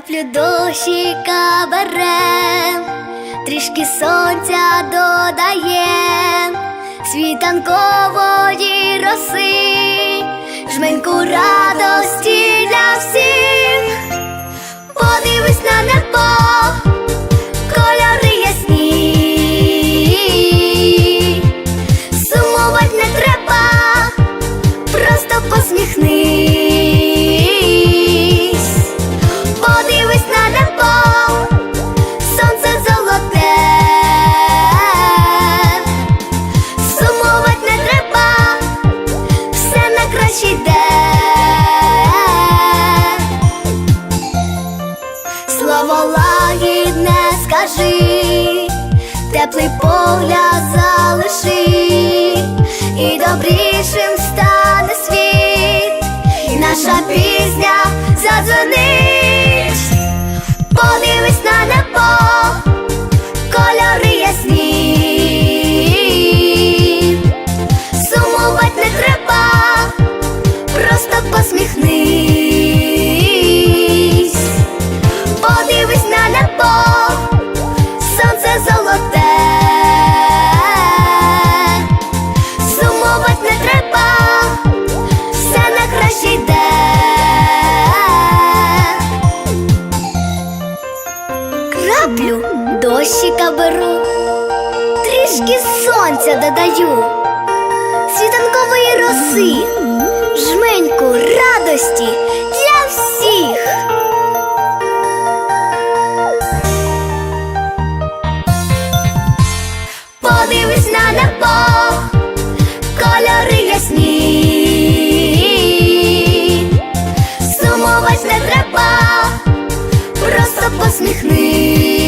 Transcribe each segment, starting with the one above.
Краплю дощика берем, трішки сонця додає світанкової роси, жменьку радості для всіх, подивись на небо. Pásate щастя додаю, світанкової роси, жменьку радості для всіх. Подивись на небо, кольори ясні, сумовать не треба, просто посміхнись.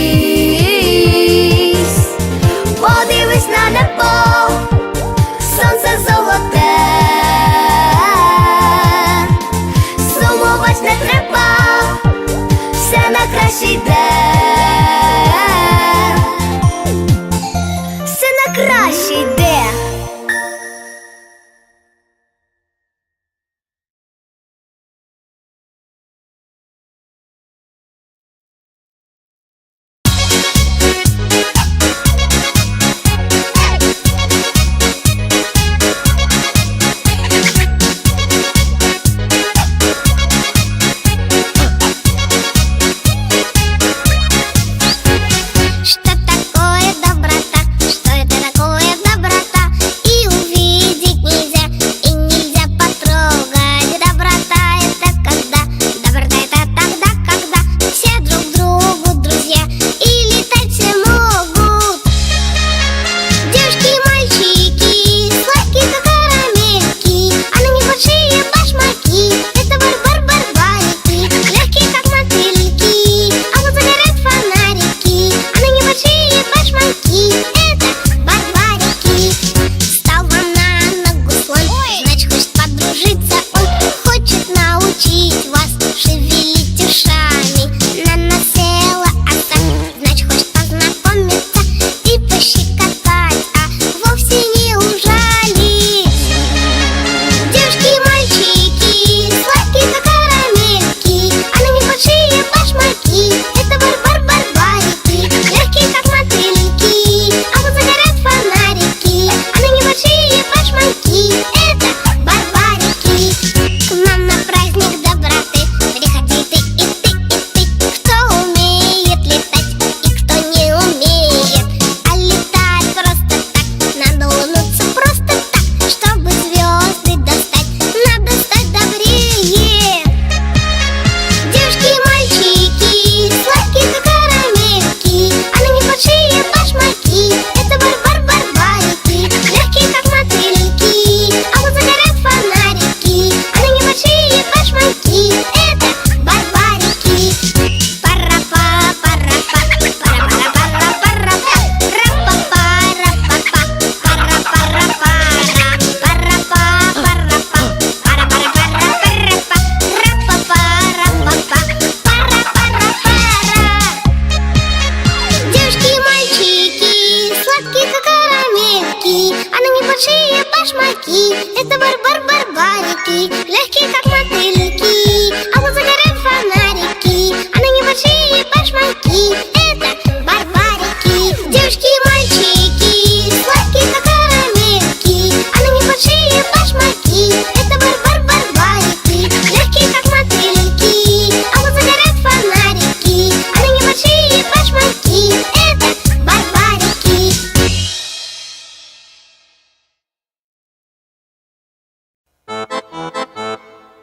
большие башмаки? Это бар-бар-барбарики Легкие, как мотыльки А на загорают фонарики А на небольшие башмаки.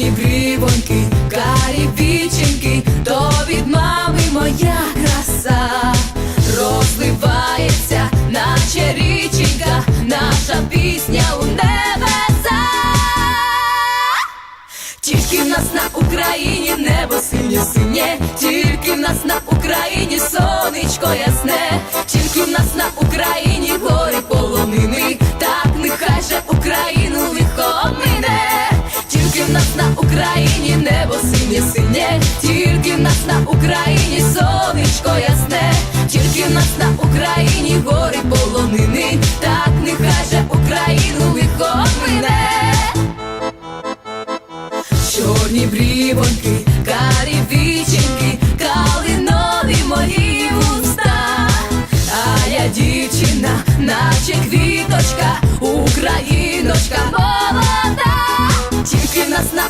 Чорні брівоньки, карі віченьки, то від мами моя краса. Розливається, наче річенька, наша пісня у небеса. Тільки в нас на Україні небо синє синє, тільки в нас на Україні сонечко ясне, тільки в нас на Україні гори полонини, так нехай же Україну Україні небо синє синє, тільки в нас на Україні сонечко ясне, тільки в нас на Україні гори полонини, так нехай же Україну лихо мине. Чорні брівоньки, карі віченьки, калинові мої вуста, а я дівчина, наче квіточка, україночка молода. Тільки в нас на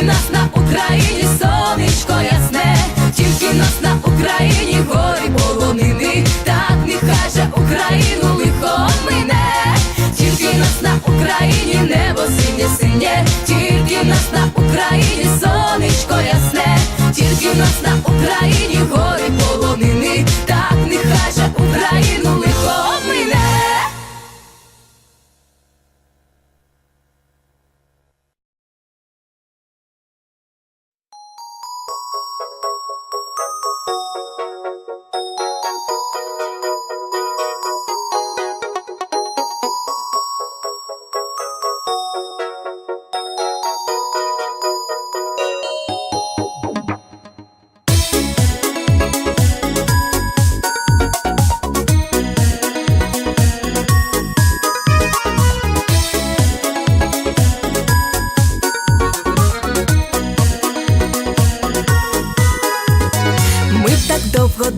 тільки нас на Україні сонечко ясне, тільки нас на Україні гори полонини, так нехай же Україну лихо мине, тільки нас на Україні небо синє синє, тільки нас на Україні сонечко ясне, тільки нас на Україні гори полонини,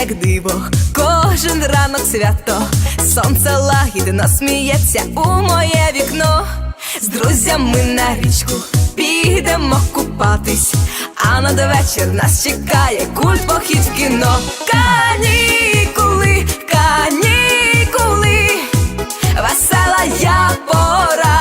як диво, кожен ранок свято, сонце лагідно сміється у моє вікно. З друзями на річку підемо купатись, а надвечір нас чекає культ похід в кіно. Канікули, канікули, весела я пора.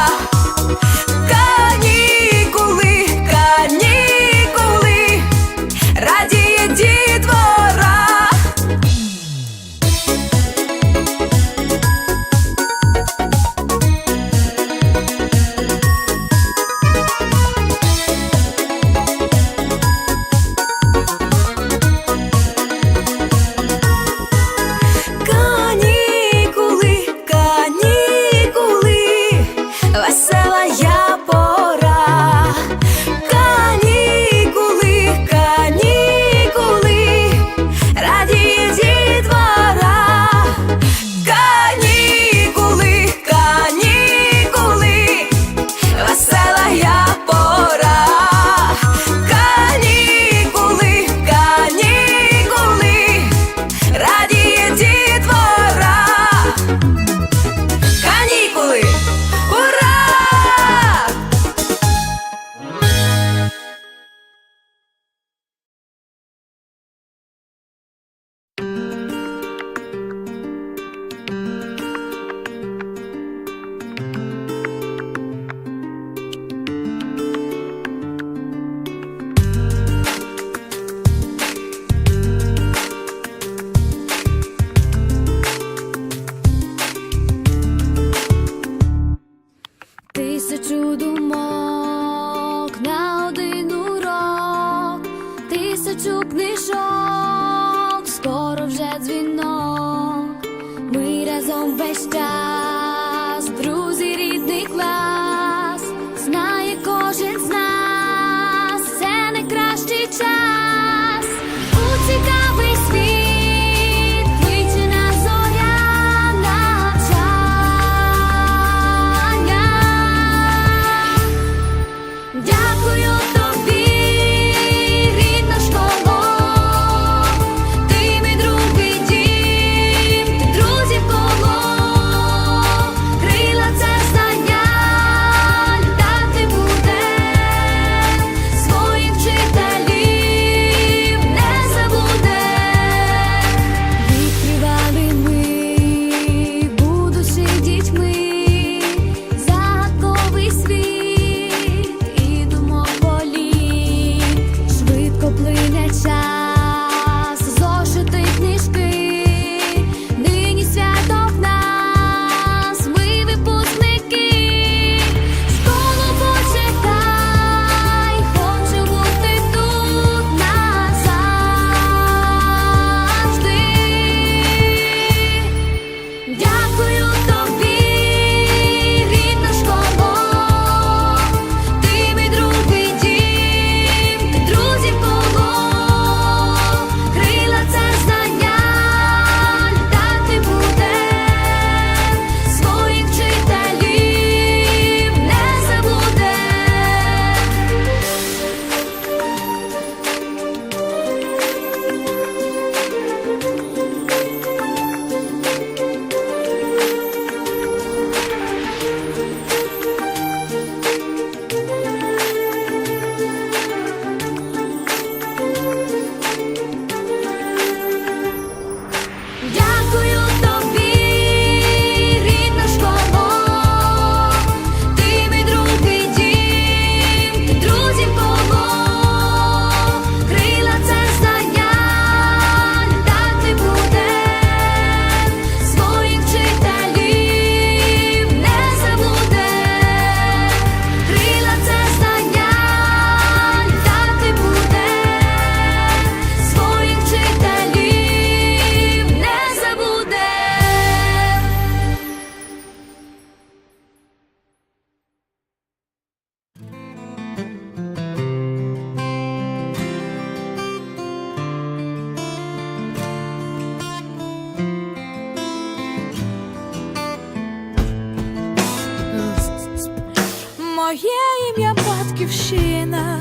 ім'я батьківщина.